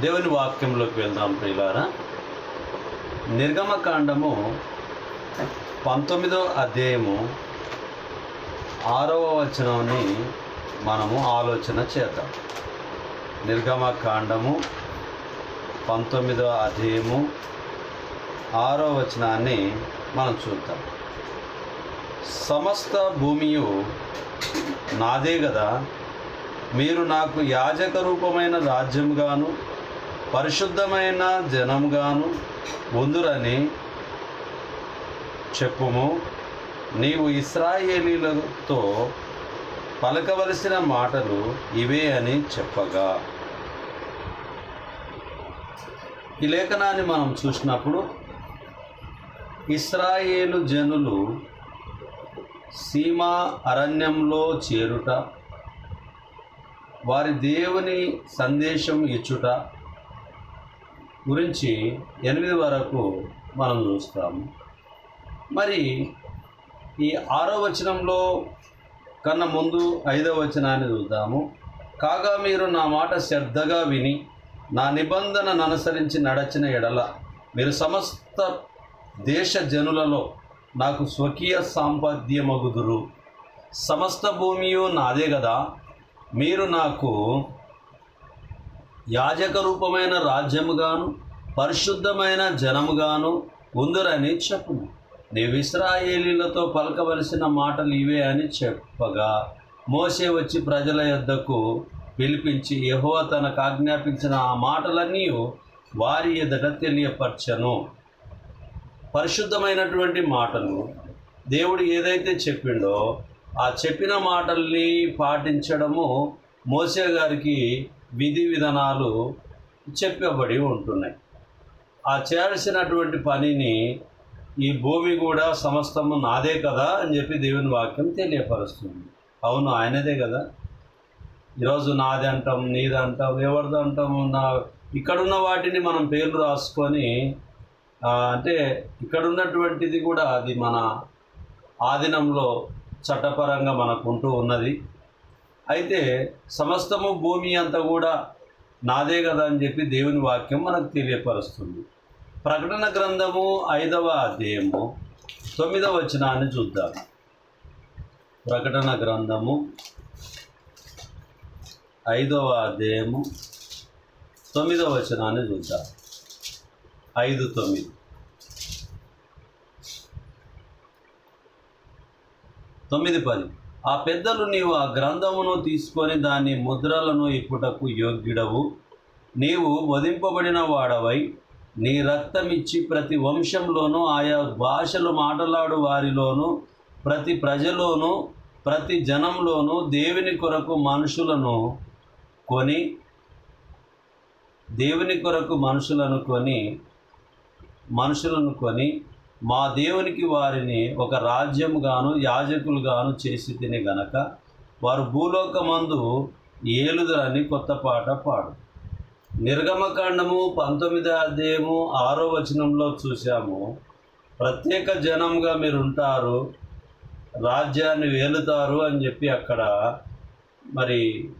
దేవుని వాక్యంలోకి వెళ్దాం ప్రియులారా. నిర్గమకాండము పంతొమ్మిదో అధ్యాయము ఆరవ వచనాన్ని మనము ఆలోచన చేద్దాం. నిర్గమకాండము పంతొమ్మిదో అధ్యాయము ఆరో వచనాన్ని మనం చూద్దాం. సమస్త భూమియు నాదే కదా మీరు నాకు యాజక రూపమైన రాజ్యంగాను పరిశుద్ధమైన జనంగాను ఉందురని చెప్పుము. నీవు ఇస్రాయేలీలతో పలకవలసిన మాటలు ఇవే అని చెప్పగా. ఈ లేఖనాన్ని మనం చూసినప్పుడు ఇస్రాయేలు జనులు సీమా అరణ్యంలో చేరుట వారి దేవుని సందేశం ఇచ్చుట గురించి ఎనిమిది వరకు మనం చూస్తాము. మరి ఈ ఆరో వచనంలో కన్నా ముందు ఐదో వచనాన్ని చూద్దాము. కాగా మీరు నా మాట శ్రద్ధగా విని నా నిబంధనను అనుసరించి నడచిన ఎడల మీరు సమస్త దేశ జనులలో నాకు స్వకీయ సాంపద్యమగుదురు. సమస్త భూమియు నాదే కదా మీరు నాకు యాజక రూపమైన రాజ్యముగాను పరిశుద్ధమైన జనముగాను ఉందరని చెప్పును నీవు ఇస్రాయేలీలతో పలకవలసిన మాటలు ఇవే అని చెప్పగా మోసే వచ్చి ప్రజల యొద్దకు పిలిపించి యెహోవా తనకు ఆజ్ఞాపించిన ఆ మాటలన్నీ వారి ఎదుట తెలియపరచను. పరిశుద్ధమైనటువంటి మాటలు దేవుడు ఏదైతే చెప్పిండో ఆ చెప్పిన మాటల్ని పాటించడము మోసే గారికి విధి విధానాలు చెప్పబడి ఉంటున్నాయి. ఆ చేయాల్సినటువంటి పనిని ఈ భూమి కూడా సమస్తము నాదే కదా అని చెప్పి దేవుని వాక్యం తెలియపరుస్తుంది. అవును ఆయనదే కదా. ఈరోజు నాది అంటాం నీది అంటాం ఎవరిది అంటాం నా ఇక్కడున్న వాటిని మనం పేర్లు రాసుకొని అంటే ఇక్కడ ఉన్నటువంటిది కూడా అది మన ఆధీనంలో చట్టపరంగా మనకు ఉంటూ ఉన్నది. అయితే సమస్తము భూమి అంతా కూడా నాదే కదా అని చెప్పి దేవుని వాక్యం మనకు తెలియపరుస్తుంది. ప్రకటన గ్రంథము ఐదవ అధ్యాయము తొమ్మిదవ వచనాన్ని చూద్దాం. ప్రకటన గ్రంథము ఐదవ అధ్యాయము తొమ్మిదవ వచనాన్ని చూద్దాం. ఐదు తొమ్మిది. తొమ్మిది పది. ఆ పెద్దలు నీవు ఆ గ్రంథమును తీసుకొని దాని ముద్రలను ఇప్పుటకు యోగ్యుడవు. నీవు వధింపబడిన వాడవై నీ రక్తమిచ్చి ప్రతి వంశంలోనూ ఆయా భాషలు మాట్లాడు వారిలోనూ ప్రతి ప్రజలోనూ ప్రతి జనంలోనూ దేవుని కొరకు మనుషులను కొని దేవుని కొరకు మనుషులను కొని మనుషులను కొని మా దేవునికి వారిని ఒక రాజ్యముగాను యాజకులుగాను చేసి తిని గనక వారు భూలోకమందు ఏలుదరని కొత్త పాట పాడు. నిర్గమకాండము పంతొమ్మిది అధ్యాయము ఆరో వచనంలో చూసాము ప్రత్యేక జనంగా మీరు ఉంటారు రాజ్యాన్ని వేలుతారు అని చెప్పి అక్కడ మరి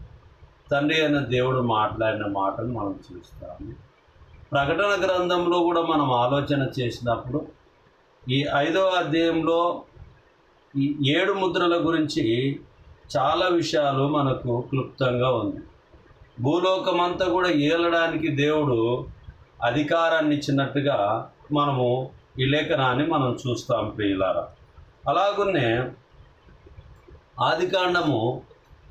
తండ్రి అయిన దేవుడు మాట్లాడిన మాటను మనం చూస్తాము. ప్రకటన గ్రంథంలో కూడా మనం ఆలోచన చేసినప్పుడు ఈ ఐదవ అధ్యాయంలో ఈ ఏడు ముద్రల గురించి చాలా విషయాలు మనకు క్లుప్తంగా ఉంది. భూలోకమంతా కూడా ఏలడానికి దేవుడు అధికారాన్ని ఇచ్చినట్టుగా మనము ఈ లేఖనాన్ని మనం చూస్తాం ప్రియులారా. అలాగునే ఆదికాండము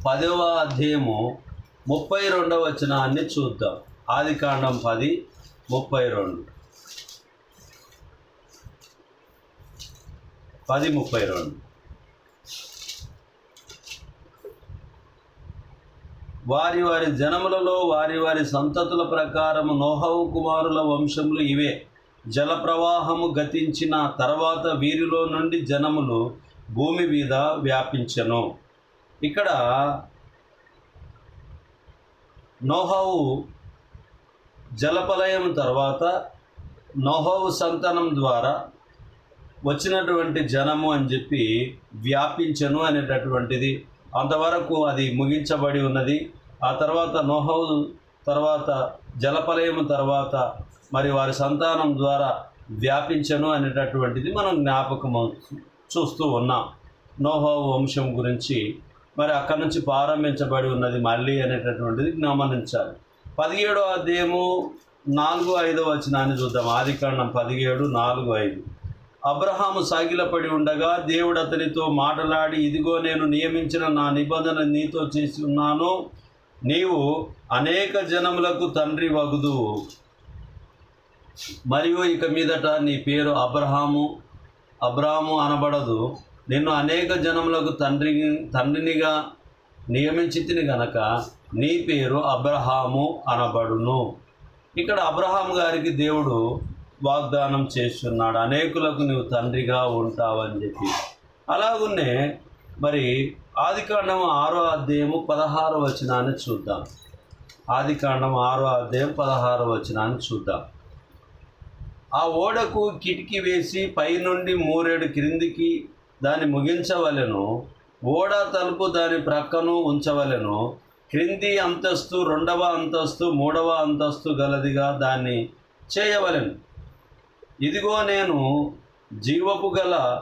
పదవ అధ్యాయము ముప్పై రెండవ వచనాన్ని చూద్దాం. ఆదికాండం పది ముప్పై రెండు. పది ముప్పై రెండు. వారి వారి జనములలో వారి వారి సంతతుల ప్రకారము నోహవు కుమారుల వంశములు ఇవే. జల ప్రవాహము గతించిన తర్వాత వీరిలో నుండి జనములు భూమి మీద వ్యాపించెను. ఇక్కడ నోహవు జలపలయం తర్వాత నోహవు సంతానం ద్వారా వచ్చినటువంటి జనము అని చెప్పి వ్యాపించను అనేటటువంటిది. అంతవరకు అది ముగించబడి ఉన్నది. ఆ తర్వాత నోహవు తర్వాత జలపలయము తర్వాత మరి వారి సంతానం ద్వారా వ్యాపించను అనేటటువంటిది మనం జ్ఞాపకం చూస్తూ ఉన్నాం. నోహో వంశం గురించి మరి అక్కడి నుంచి ప్రారంభించబడి ఉన్నది మళ్ళీ అనేటటువంటిది గమనించాలి. పదిహేడో అధ్యాయము నాలుగు ఐదో వచనాన్ని చూద్దాం. ఆది కాండం పదిహేడు నాలుగు ఐదు. అబ్రహాము సాగిలపడి ఉండగా దేవుడు అతనితో మాటలాడి ఇదిగో నేను నియమించిన నా నిబంధన నీతో చేసి ఉన్నాను. నీవు అనేక జనములకు తండ్రి వగుదు. మరియు ఇక మీదట నీ పేరు అబ్రహాము. అబ్రహాము అనబడదు. నిన్ను అనేక జనములకు తండ్రి తండ్రినిగా నియమించితిని గనక నీ పేరు అబ్రహాము అనబడును. ఇక్కడ అబ్రహాం గారికి దేవుడు వాగ్దానం చేస్తున్నాడు. అనేకులకు నువ్వు తండ్రిగా ఉంటావని చెప్పి. అలాగున్నే మరి ఆదికాండం ఆరో అధ్యాయము పదహారు వచనాన్ని చూద్దాం. ఆదికాండం ఆరో అధ్యాయం పదహారు వచనాన్ని చూద్దాం. ఆ ఓడకు కిటికీ వేసి పైనుండి మూరేడు క్రిందికి దాన్ని ముగించవలెను. ఓడ తలుపు దాని ప్రక్కను ఉంచవలెను. క్రింది అంతస్తు రెండవ అంతస్తు మూడవ అంతస్తు గలదిగా దాన్ని చేయవలెను. ఇదిగో నేను జీవపు గల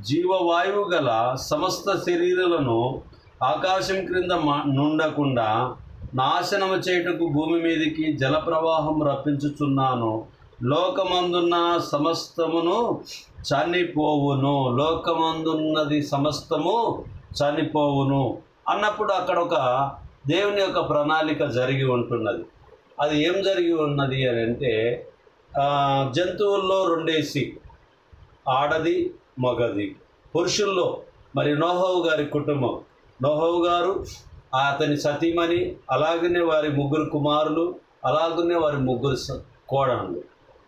జీవవాయువు గల సమస్త శరీరాలను ఆకాశం క్రింద మ- నుండకుండా నాశనము చేయుటకు భూమి మీదకి జలప్రవాహం రప్పించుచున్నాను. లోకమందున్న సమస్తమును చనిపోవును. లోకమందున్నది సమస్తము చనిపోవును అన్నప్పుడు అక్కడ ఒక దేవుని యొక్క ప్రణాళిక జరిగి ఉంటున్నది. అది ఏం జరిగి ఉన్నది అని అంటే జంతువుల్లో రెండేసి ఆడది మగది. పురుషుల్లో మరి నోహవు గారి కుటుంబం. నోహవు గారు అతని సతీమణి అలాగనే వారి ముగ్గురు కుమారులు అలాగనే వారి ముగ్గురు కోడళ్ళు.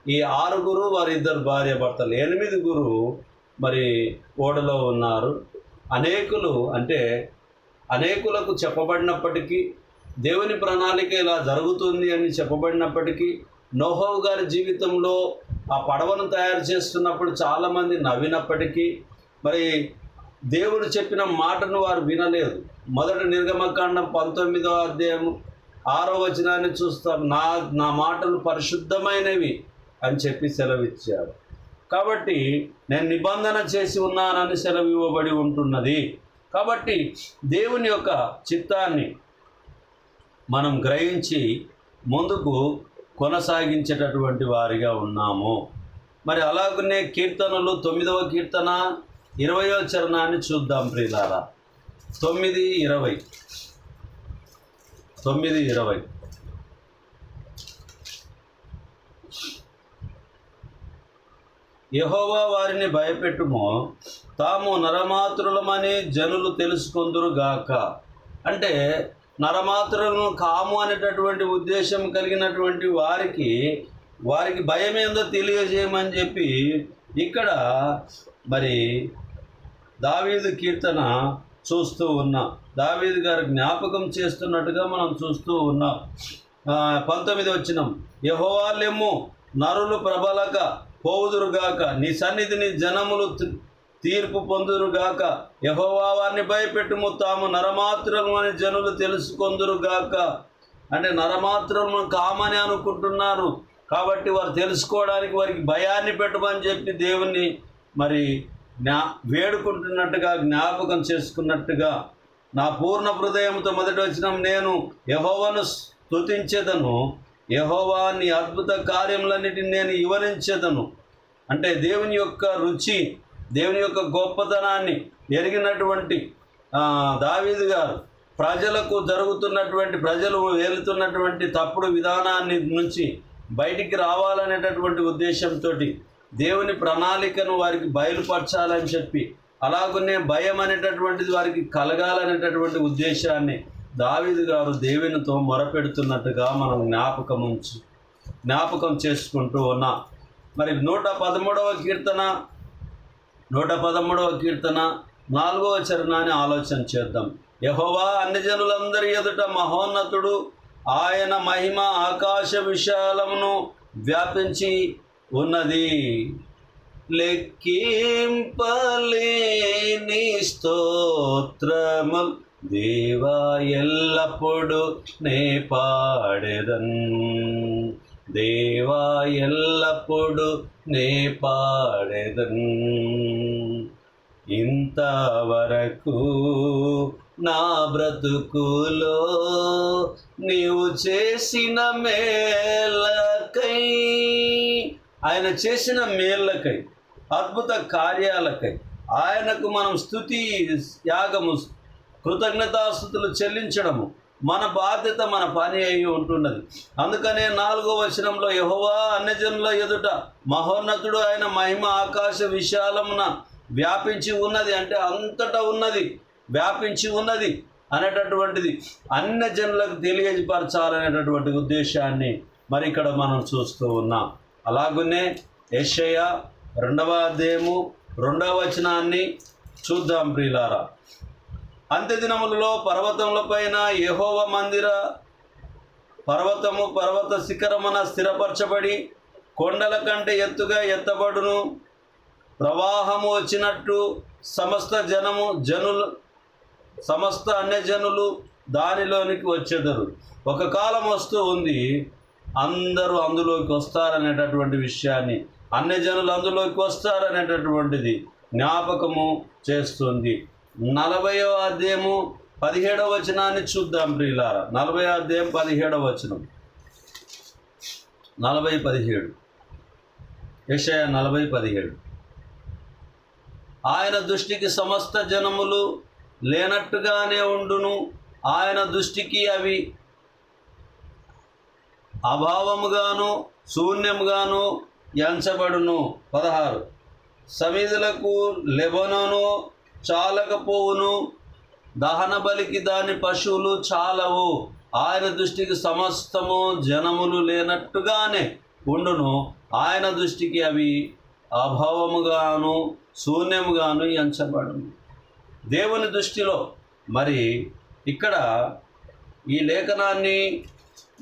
ఈ ఆరుగురు వారి ఇద్దరు భార్య భర్తలు. ఎనిమిదిగురు మరి ఓడలో ఉన్నారు. అనేకులు అంటే అనేకులకు చెప్పబడినప్పటికీ దేవుని ప్రణాళిక ఇలా జరుగుతుంది అని చెప్పబడినప్పటికీ నోహవ్ గారి జీవితంలో ఆ పడవను తయారు చేస్తున్నప్పుడు చాలామంది నవ్వినప్పటికీ మరి దేవుడు చెప్పిన మాటను వారు వినలేదు. మొదటి నిర్గమకాండం పంతొమ్మిదో అధ్యాయం ఆరో వచనాన్ని చూస్తాం నా నా మాటలు పరిశుద్ధమైనవి అని చెప్పి సెలవిచ్చారు. కాబట్టి నేను నిబంధన చేసి ఉన్నానని సెలవు ఇవ్వబడి ఉంటున్నది. కాబట్టి దేవుని యొక్క చిత్తాన్ని మనం గ్రహించి ముందుకు కొనసాగించేటటువంటి వారిగా ఉన్నాము. మరి అలాగనే కీర్తనలు తొమ్మిదవ కీర్తన ఇరవయో చరణాన్ని చూద్దాం ప్రియులారా. తొమ్మిది ఇరవై. తొమ్మిది ఇరవై. యహోవా వారిని భయపెట్టుమో. తాము నరమాతృలమని జనులు తెలుసుకొందురు గాక అంటే నరమాత్రను కాము అనేటటువంటి ఉద్దేశం కలిగినటువంటి వారికి వారికి భయం ఏందో తెలియజేయమని చెప్పి ఇక్కడ మరి దావీదు కీర్తన చూస్తూ ఉన్నాం. దావీదు గారు జ్ఞాపకం చేస్తున్నట్టుగా మనం చూస్తూ ఉన్నాం. పంతొమ్మిది వచ్చినం. యహోవాలెమ్ము నరులు ప్రబలక పోవుదురుగాక నీ సన్నిధిని జనములు తీర్పు పొందురుగాక. యహోవా వారిని భయపెట్టుము తాము నరమాత్రము అని జనులు తెలుసుకొందురుగాక. అంటే నరమాత్రము కామని అనుకుంటున్నారు. కాబట్టి వారు తెలుసుకోవడానికి వారికి భయాన్ని పెట్టమని చెప్పి దేవుణ్ణి మరి జ్ఞా వేడుకుంటున్నట్టుగా జ్ఞాపకం చేసుకున్నట్టుగా నా పూర్ణ హృదయంతో మొదటి వచ్చిన నేను యహోవను స్తుతించేదను. యహోవా నీ అద్భుత కార్యములన్నిటిని నేను వివరించేదను. అంటే దేవుని యొక్క రుచి దేవుని యొక్క గొప్పతనాన్ని ఎరిగినటువంటి దావీదు గారు ప్రజలకు జరుగుతున్నటువంటి ప్రజలు వెళుతున్నటువంటి తప్పుడు విధానాన్ని నుంచి బయటికి రావాలనేటటువంటి ఉద్దేశంతో దేవుని ప్రణాళికను వారికి బయలుపరచాలని చెప్పి అలాగనే భయం అనేటటువంటిది వారికి కలగాలనేటటువంటి ఉద్దేశాన్ని దావీదు గారు దేవునితో మొరపెడుతున్నట్టుగా మనం జ్ఞాపకం ఉంచి జ్ఞాపకం చేసుకుంటూ ఉన్నాం. మరి నూట పదమూడవ కీర్తన నూట పదమూడవ కీర్తన నాలుగవ చరణాన్ని ఆలోచన చేద్దాం. యహోవా అన్ని జనులందరి ఎదుట మహోన్నతుడు ఆయన మహిమ ఆకాశ విశాలమును వ్యాపించి ఉన్నది. లెక్కింపలేని స్తోత్రము దేవా ఎల్లప్పుడు నే పాడెదన్. దేవా ఎల్లప్పుడు నే పాడెదన్. ఇంతవరకు నా బ్రతుకులో నీవు చేసిన మేలకై ఆయన చేసిన మేళ్ళకై అద్భుత కార్యాలకై ఆయనకు మనం స్థుతి యాగము కృతజ్ఞతాస్థుతులు చెల్లించడము మన బాధ్యత మన పని అయి ఉంటున్నది. అందుకనే నాలుగో వచనంలో యహోవా అన్యజనుల ఎదుట మహోన్నతుడు ఆయన మహిమ ఆకాశ విశాలమున వ్యాపించి ఉన్నది అంటే అంతటా ఉన్నది వ్యాపించి ఉన్నది అనేటటువంటిది అన్య జనులకు తెలియజపరచాలనేటటువంటి ఉద్దేశాన్ని మరి ఇక్కడ మనం చూస్తూ ఉన్నాం. అలాగనే యశయ్య రెండవ అధ్యాయము రెండవ వచనాన్ని చూద్దాం ప్రియులారా. అంత్యదినములలో పర్వతముల పైన యహోవ మందిర పర్వతము పర్వత శిఖరమున స్థిరపరచబడి కొండల కంటే ఎత్తుగా ఎత్తబడును. ప్రవాహము వచ్చినట్టు సమస్త జనము జనులు సమస్త అన్యజనులు దానిలోనికి వచ్చేదరు. ఒక కాలం వస్తూ ఉంది. అందరూ అందులోకి వస్తారనేటటువంటి విషయాన్ని అన్యజనులు అందులోకి వస్తారనేటటువంటిది జ్ఞాపకము చేస్తుంది. నలభైవ అధ్యాయము పదిహేడవ వచనాన్ని చూద్దాం ప్రియులార. నలభై అధ్యాయం పదిహేడవ వచనం. నలభై పదిహేడు. యషయ నలభై పదిహేడు. ఆయన దృష్టికి సమస్త జనములు లేనట్టుగానే ఉండును. ఆయన దృష్టికి అవి అభావముగాను శూన్యముగాను ఎంచబడును. పదహారు. సమీధులకు లెబనోను చాలకపోవును. దహన బలికి దాని పశువులు చాలవు. ఆయన దృష్టికి సమస్తము జనములు లేనట్టుగానే ఉండును. ఆయన దృష్టికి అవి అభావముగాను శూన్యముగాను ఎంచబడును. దేవుని దృష్టిలో మరి ఇక్కడ ఈ లేఖనాన్ని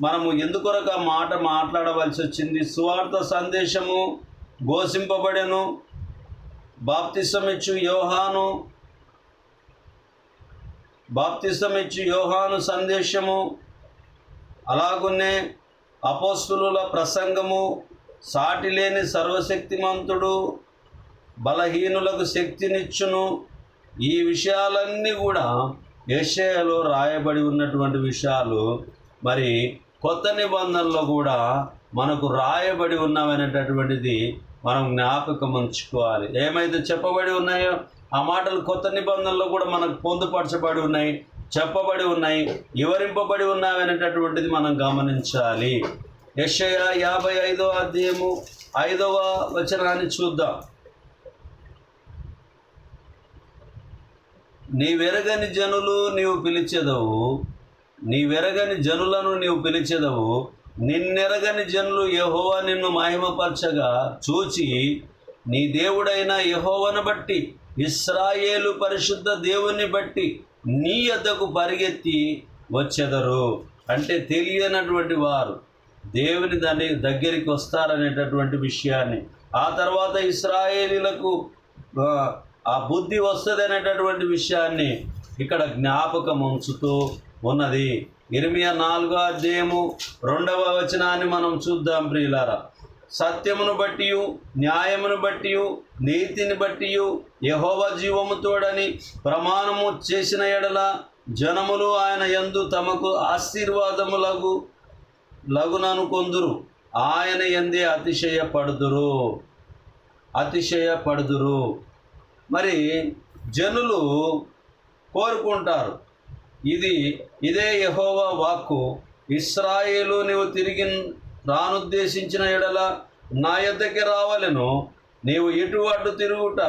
మనము ఎందుకొరక మాట మాట్లాడవలసి వచ్చింది? సువార్త సందేశము ఘోషింపబడెను. బాప్తిసమిచ్చు యోహాను. బాప్తిసమిచ్చు యోహాను సందేశము అలాగునే అపోస్తులుల ప్రసంగము సాటి లేని సర్వశక్తిమంతుడు బలహీనులకు శక్తినిచ్చును. ఈ విషయాలన్నీ కూడా యెషయాలో రాయబడి ఉన్నటువంటి విషయాలు. మరి కొత్త నిబంధనలో కూడా మనకు రాయబడి ఉన్నవనేటటువంటిది మనం జ్ఞాపకం ఉంచుకోవాలి ఏమైతే చెప్పబడి ఉన్నాయో ఆ మాటలు కొత్త నిబంధనలో కూడా మనకు పొందుపరచబడి ఉన్నాయి చెప్పబడి ఉన్నాయి వివరింపబడి ఉన్నాయనేటటువంటిది మనం గమనించాలి. యశయ యాభై ఐదో అధ్యాయము ఐదవ వచనాన్ని చూద్దాం. నీవెరగని జనులు నీవు పిలిచెదవు నీవెరగని జనులను నీవు పిలిచెదవు నిన్నెరగని జనులు యహోవా నిన్ను మహిమపరచగా చూచి నీ దేవుడైన యహోవను బట్టి ఇస్రాయేలు పరిశుద్ధ దేవుని బట్టి నీ యొద్దకు పరిగెత్తి వచ్చెదరు. అంటే తెలియనటువంటి వారు దేవుని దాని దగ్గరికి వస్తారనేటటువంటి విషయాన్ని. ఆ తర్వాత ఇస్రాయేలీలకు ఆ, బుద్ధి వస్తుంది అనేటటువంటి విషయాన్ని ఇక్కడ జ్ఞాపకం ఉంచుతూ ఉన్నది. ఇరిమియా నాలుగో అధ్యాయము రెండవ వచనాన్ని మనం చూద్దాం ప్రియులారా. సత్యమును బట్టి న్యాయమును బట్టి నీతిని బట్టి యహోవ జీవముతోడని ప్రమాణము చేసిన ఎడల జనములు ఆయన యందు తమకు ఆశీర్వాదములగు లగునను కొందురు. ఆయన ఎందే అతిశయపడుదురు. అతిశయపడుదురు. మరి జనులు కోరుకుంటారు ఇది ఇదే యహోవా వాక్కు ఇస్రాయేలు నీవు తిరిగి రానుద్దేశించిన ఎడల నా యొద్దకి రావాలను. నీవు ఇటు అటు తిరుగుట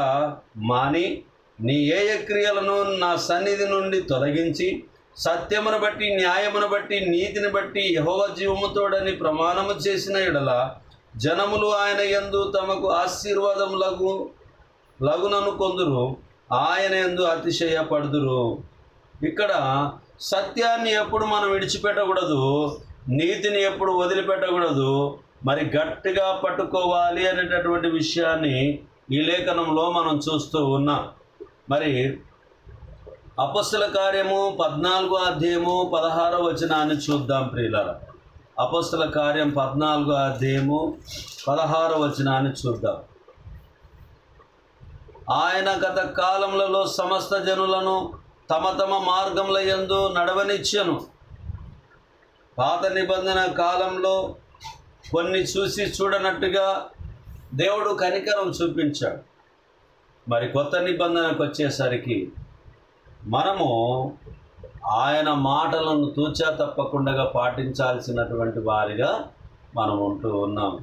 మాని నీ ఏయ క్రియలను నా సన్నిధి నుండి తొలగించి సత్యమును బట్టి న్యాయమును బట్టి నీతిని బట్టి యహోవ జీవముతోడని ప్రమాణము చేసిన ఎడల జనములు ఆయన యందు తమకు ఆశీర్వాదం లఘు లగునను కొందరు. ఆయన ఎందు అతిశయపడుదురు. ఇక్కడ సత్యాన్ని ఎప్పుడు మనం విడిచిపెట్టకూడదు నీతిని ఎప్పుడు వదిలిపెట్టకూడదు మరి గట్టిగా పట్టుకోవాలి అనేటటువంటి విషయాన్ని ఈ లేఖనంలో మనం చూస్తూ ఉన్నాం. మరి అపస్తుల కార్యము పద్నాలుగో అధ్యాయము పదహారో వచనాన్ని చూద్దాం ప్రియులారా. అపస్తుల కార్యం పద్నాలుగో అధ్యాయము పదహారో వచనాన్ని చూద్దాం. ఆయన గత కాలములలో సమస్త జనులను తమ తమ మార్గముల ఎందు నడవనిచ్చెను. పాత నిబంధన కాలంలో కొన్ని చూసి చూడనట్టుగా దేవుడు కనికరం చూపించాడు. మరి కొత్త నిబంధనకు వచ్చేసరికి మనము ఆయన మాటలను తూచా తప్పకుండా పాటించాల్సినటువంటి వారిగా మనం ఉంటూ ఉన్నాం.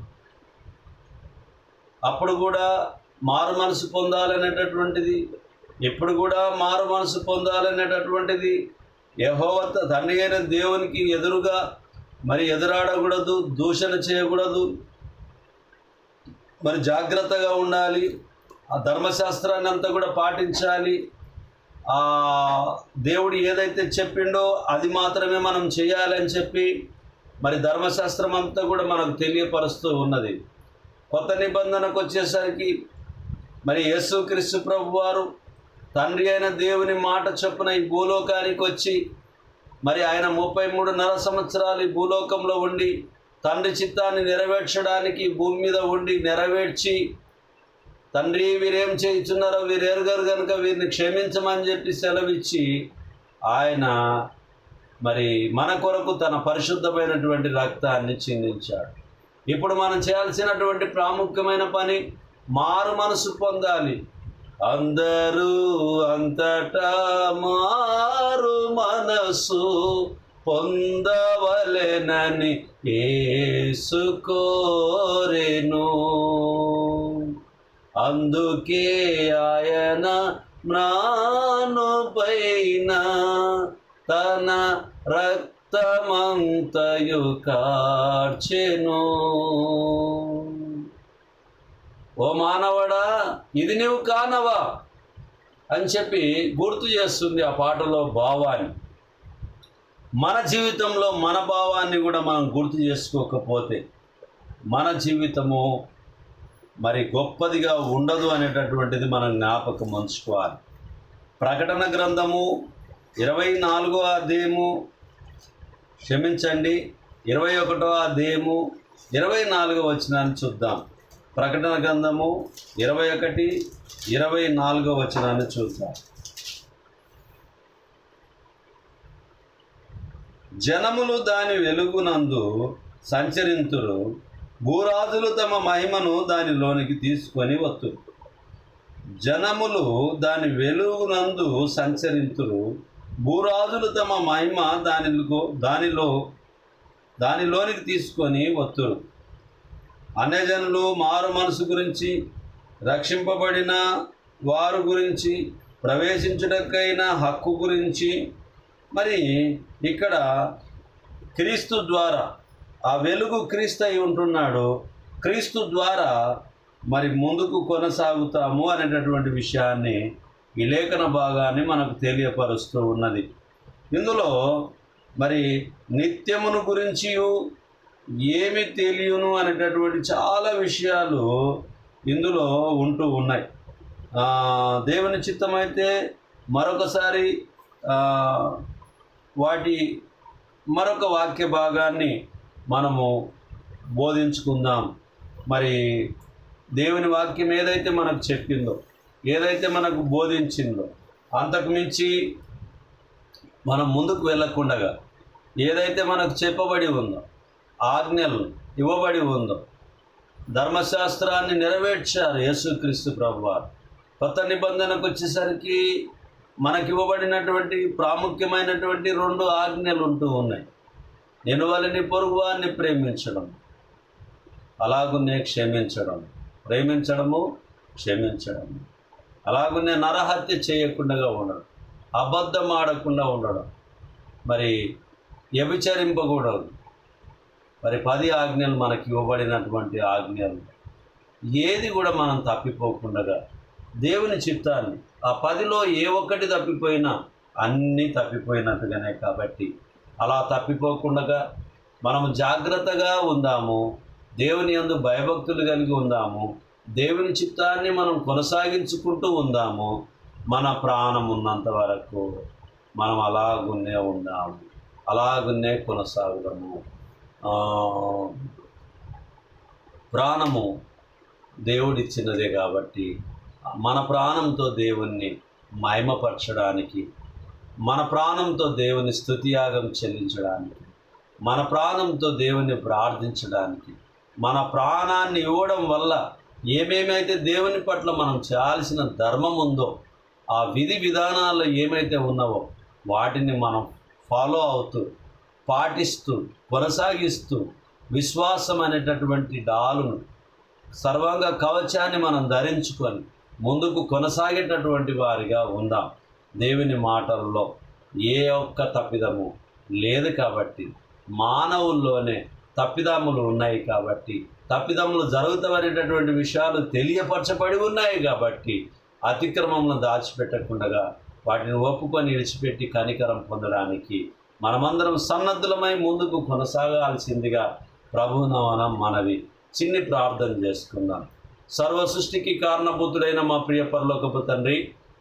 అప్పుడు కూడా మారు మనసు పొందాలనేటటువంటిది ఇప్పుడు కూడా మారు మనసు పొందాలనేటటువంటిది యహోవత తండ్రి అయిన దేవునికి ఎదురుగా మరి ఎదురాడకూడదు దూషణ చేయకూడదు. మరి జాగ్రత్తగా ఉండాలి. ఆ ధర్మశాస్త్రాన్ని అంతా కూడా పాటించాలి. ఆ దేవుడు ఏదైతే చెప్పిండో అది మాత్రమే మనం చేయాలని చెప్పి మరి ధర్మశాస్త్రం అంతా కూడా మనకు తెలియపరుస్తూ ఉన్నది. కొత్త నిబంధనకు వచ్చేసరికి మరి యేసుక్రీస్తు ప్రభు వారు తండ్రి అయిన దేవుని మాట చొప్పున ఈ భూలోకానికి వచ్చి మరి ఆయన ముప్పై మూడున్నర సంవత్సరాలు భూలోకంలో ఉండి తండ్రి చిత్తాన్ని నెరవేర్చడానికి భూమి మీద ఉండి నెరవేర్చి తండ్రి వీరేం చేయించున్నారో వీరు ఎరుగరు కనుక వీరిని క్షమించమని చెప్పి సెలవిచ్చి ఆయన మరి మన కొరకు తన పరిశుద్ధమైనటువంటి రక్తాన్ని చిందించాడు. ఇప్పుడు మనం చేయాల్సినటువంటి ప్రాముఖ్యమైన పని మారు మనసు పొందాలి. అందరూ అంతటా మారు మనసు పొందవలెనని ఏసుకోరెను అందుకే ఆయన నాను పైన తన రక్తమంతయు కార్చెను. ఓ మానవడా ఇది నీవు కానవా? అని చెప్పి గుర్తు చేస్తుంది ఆ పాటలో భావాన్ని. మన జీవితంలో మన భావాన్ని కూడా మనం గుర్తు చేసుకోకపోతే మన జీవితము మరి గొప్పదిగా ఉండదు అనేటటువంటిది మనం జ్ఞాపకం ఉంచుకోవాలి. ప్రకటన గ్రంథము ఇరవై నాలుగో అధ్యాయము క్షమించండి ఇరవై ఒకటో అధ్యాయము ఇరవై నాలుగో వచ్చినాన్ని చూద్దాం. ప్రకటన గ్రంథము ఇరవై ఒకటి ఇరవై నాలుగో వచనాన్ని చూద్దాం. జనములు దాని వెలుగునందు సంచరింతురు భూరాజులు తమ మహిమను దానిలోనికి తీసుకొని వత్తు జనములు దాని వెలుగునందు సంచరింతురు భూరాజులు తమ మహిమ దానిలో దానిలో దానిలోనికి తీసుకొని వత్తురు. అన్యజనులు మారు మనసు గురించి రక్షింపబడిన వారు గురించి ప్రవేశించుటకైన హక్కు గురించి. మరి ఇక్కడ క్రీస్తు ద్వారా ఆ వెలుగు క్రీస్తు అయి ఉంటున్నాడు. క్రీస్తు ద్వారా మరి ముందుకు కొనసాగుతాము అనేటటువంటి విషయాన్ని ఈ లేఖన భాగాన్ని మనకు తెలియపరుస్తూ ఉన్నది. ఇందులో మరి నిత్యమును గురించి ఏమి తెలియను అనేటటువంటి చాలా విషయాలు ఇందులో ఉంటూ ఉన్నాయి. దేవుని చిత్తమైతే మరొకసారి వాటి మరొక వాక్య భాగాన్ని మనము బోధించుకుందాం. మరి దేవుని వాక్యం ఏదైతే మనకు చెప్పిందో ఏదైతే మనకు బోధించిందో అంతకుమించి మనం ముందుకు వెళ్ళకుండగా ఏదైతే మనకు చెప్పబడి ఉందో ఆజ్ఞలు ఇవ్వబడి ఉందో. ధర్మశాస్త్రాన్ని నెరవేర్చారు యేసుక్రీస్తు ప్రభు కొత్త నిబంధనకు వచ్చేసరికి మనకి ఇవ్వబడినటువంటి ప్రాముఖ్యమైనటువంటి రెండు ఆజ్ఞలు ఉంటూ ఉన్నాయి. నేను వాళ్ళని పొరుగు వారిని ప్రేమించడం అలాగునే క్షమించడం ప్రేమించడము క్షమించడం అలాగునే నరహత్య చేయకుండా ఉండడం అబద్ధం ఆడకుండా ఉండడం. మరి వ్యభిచరింపకూడదు. మరి పది ఆజ్ఞలు మనకి ఇవ్వబడినటువంటి ఆజ్ఞలు. ఏది కూడా మనం తప్పిపోకుండా దేవుని చిత్తాన్ని ఆ పదిలో ఏ ఒక్కటి తప్పిపోయినా అన్నీ తప్పిపోయినట్టుగానే కాబట్టి అలా తప్పిపోకుండా మనము జాగ్రత్తగా ఉందాము దేవుని యందు భయభక్తులు కలిగి ఉందాము దేవుని చిత్తాన్ని మనం కొనసాగించుకుంటూ ఉందాము మన ప్రాణం ఉన్నంత వరకు మనం అలాగున్నే ఉన్నాము అలాగున్నే కొనసాగుదాము. ప్రాణము దేవుడిచ్చినదే కాబట్టి మన ప్రాణంతో దేవుణ్ణి మహిమపరచడానికి మన ప్రాణంతో దేవుని స్థుతియాగం చెల్లించడానికి మన ప్రాణంతో దేవుని ప్రార్థించడానికి మన ప్రాణాన్ని ఇవ్వడం వల్ల ఏమేమైతే దేవుని పట్ల మనం చేయాల్సిన ధర్మం ఉందో ఆ విధి విధానాల్లో ఏమైతే ఉన్నావో వాటిని మనం ఫాలో అవుతూ పాటిస్తూ కొనసాగిస్తూ విశ్వాసం అనేటటువంటి డాలును సర్వాంగ కవచాన్ని మనం ధరించుకొని ముందుకు కొనసాగేటటువంటి వారిగా ఉందాం. దేవుని మాటల్లో ఏ ఒక్క తప్పిదము లేదు కాబట్టి మానవుల్లోనే తప్పిదములు ఉన్నాయి కాబట్టి తప్పిదములు జరుగుతామనేటటువంటి విషయాలు తెలియపరచబడి ఉన్నాయి కాబట్టి అతిక్రమములను దాచిపెట్టకుండా వాటిని ఒప్పుకొని విడిచిపెట్టి కనికరం పొందడానికి మనమందరం సన్నద్ధులమై ముందుకు కొనసాగాల్సిందిగా ప్రభునవన మనవి. చిన్ని ప్రార్థన చేసుకుందాం. సర్వ సృష్టికి కారణభూతుడైన మా ప్రియ పరలోకపు తండ్రి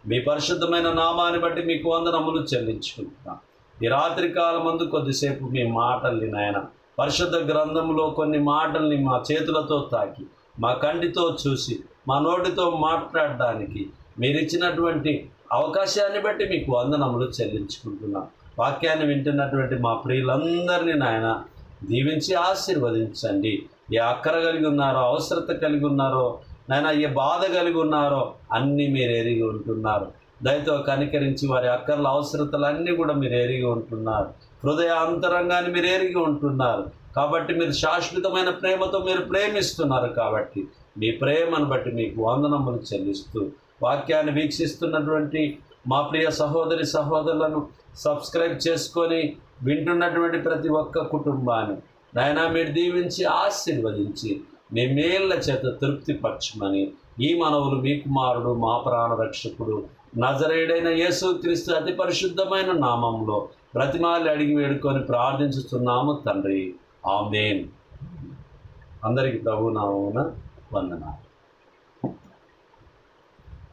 మీ పరిశుద్ధమైన నామాన్ని బట్టి మీకు వందనములు చెల్లించుకుంటున్నాం. ఈ రాత్రి కాలమందు కొద్దిసేపు మీ మాటల్ని నాయన పరిశుద్ధ గ్రంథంలో కొన్ని మాటల్ని మా చేతులతో తాకి మా కంటితో చూసి మా నోటితో మాట్లాడడానికి మీరిచ్చినటువంటి అవకాశాన్ని బట్టి మీకు వందనములు చెల్లించుకుంటున్నాం. వాక్యాన్ని వింటున్నటువంటి మా ప్రియులందరినీ నాయన దీవించి ఆశీర్వదించండి. ఏ అక్కర కలిగి ఉన్నారో అవసరత కలిగి ఉన్నారో నాయన ఏ బాధ కలిగి ఉన్నారో అన్నీ మీరు ఎరిగి ఉంటున్నారు. దయతో కనికరించి వారి అక్కర్ల అవసరతలు అన్నీ కూడా మీరు ఎరిగి ఉంటున్నారు. హృదయ అంతరంగాన్ని మీరు ఎరిగి ఉంటున్నారు. కాబట్టి మీరు శాశ్వతమైన ప్రేమతో మీరు ప్రేమిస్తున్నారు కాబట్టి మీ ప్రేమను బట్టి మీకు వందనములు చెల్లిస్తూ వాక్యాన్ని వీక్షిస్తున్నటువంటి మా ప్రియ సహోదరి సహోదరులను సబ్స్క్రైబ్ చేసుకొని వింటున్నటువంటి ప్రతి ఒక్క కుటుంబాన్ని నాయన మీరు దీవించి ఆశీర్వదించి మీ మేళ్ళ చేత తృప్తిపరచమని ఈ మనవులు మీ కుమారుడు మా ప్రాణ రక్షకుడు నజరేడైన యేసుక్రీస్తు అతి పరిశుద్ధమైన నామంలో ప్రతిమాలు అడిగి వేడుకొని ప్రార్థించుతున్నాము తండ్రి. ఆమెన్. అందరికీ ప్రభు నామమున వందనాలు.